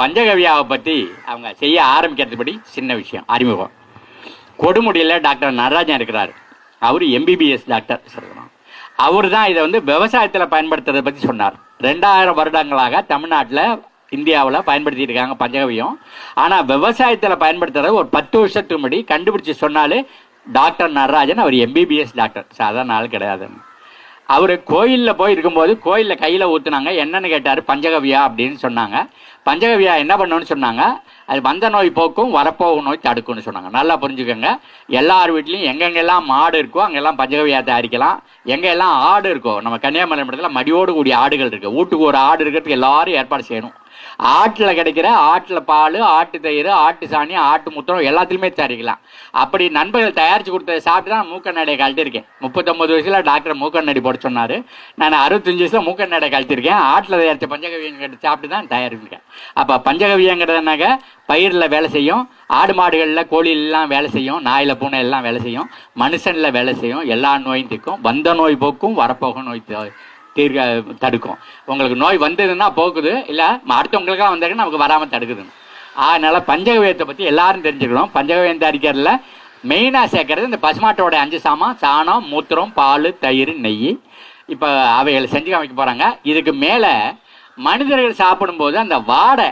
பஞ்சகவியாவை பற்றி அவங்க செய்ய ஆரம்பிக்கிறதுபடி சின்ன விஷயம் அறிமுகம். கொடுமுடியில் டாக்டர் நடராஜன் இருக்கிறார். அவர் எம்பிபிஎஸ் டாக்டர் சொல்லணும் அவர் தான் இதை வந்து விவசாயத்தில் பயன்படுத்துறதை பற்றி சொன்னார். ரெண்டாயிரம் வருடங்களாக தமிழ்நாட்டில் இந்தியாவில் பயன்படுத்திட்டு இருக்காங்க பஞ்சகவியம் ஆனால் விவசாயத்தில் பயன்படுத்துறது ஒரு பத்து வருஷத்துக்கு முன்னாடி கண்டுபிடிச்சி சொன்னாலே டாக்டர் நடராஜன் அவர் எம்பிபிஎஸ் டாக்டர். சாதாரண ஆள் கிடையாது அவர் கோயிலில் போய் இருக்கும்போது கோயிலில் கையில் ஊற்றுனாங்க என்னன்னு கேட்டார் பஞ்சகவியா அப்படின்னு சொன்னாங்க. பஞ்சகவியா என்ன பண்ணணும்னு சொன்னாங்க. அது வந்த நோய் போக்கும் வரப்போகும் நோய் தடுக்கும்னு சொன்னாங்க. நல்லா புரிஞ்சுக்கோங்க. எல்லார் வீட்லேயும் எங்கெங்கெல்லாம் மாடு இருக்கோ அங்கெல்லாம் பஞ்சகவியா தயாரிக்கலாம். எங்கெல்லாம் ஆடு இருக்கோ நம்ம கன்னியாகுமரி மாவட்டத்தில் மடியோடு கூடிய ஆடுகள் இருக்குது வீட்டுக்கு ஒரு ஆடு இருக்கிறதுக்கு எல்லாரும் ஏற்பாடு செய்யணும். ஆட்டில் கிடைக்கிற ஆட்டில் பால் ஆட்டு தயிர் ஆட்டு சாணி ஆட்டு முத்திரம் எல்லாத்துலேயுமே தயாரிக்கலாம். அப்படி நண்பர்கள் தயாரித்து கொடுத்ததை சாப்பிட்டு தான் மூக்கண்ணாடியை கழட்டிருக்கேன் முப்பத்தொம்பது வயசில் டாக்டர் மூக்கண்ணடி போட சொன்னார். நான் அறுபத்தஞ்சு வயசில் மூக்கண்ணடை கழட்டிருக்கேன் ஆட்டில் தயாரித்த பஞ்சகவியங்கிட்ட சாப்பிட்டு தான் தயாரிக்கேன் அப்போ பஞ்சகவியங்கிறதுனாக்க பயிரில் வேலை செய்யும் ஆடு மாடுகளில் கோழிலெல்லாம் வேலை செய்யும் நாயில் பூனை எல்லாம் வேலை செய்யும் மனுஷனில் வேலை செய்யும் எல்லா நோயும் தீர்க்கும். வந்த நோய் போக்கும் வரப்போக நோய் தீர்க்க தடுக்கும். உங்களுக்கு நோய் வந்ததுன்னா போக்குது இல்லை அடுத்தவங்களுக்கெல்லாம் வந்தாங்கன்னா நமக்கு வராமல் தடுக்குதுன்னு அதனால் பஞ்சகவியத்தை பற்றி எல்லாரும் தெரிஞ்சுக்கணும். பஞ்சகவியம் தயாரிக்கிறதுல மெயினாக சேர்க்கறது இந்த பசுமாட்டோட அஞ்சு சாமான் சாணம் மூத்திரம் பால் தயிர் நெய். இப்போ அவைகளை செஞ்சு காமிக்க போகிறாங்க இதுக்கு மேலே மனிதர்கள் சாப்பிடும்போது அந்த வாடை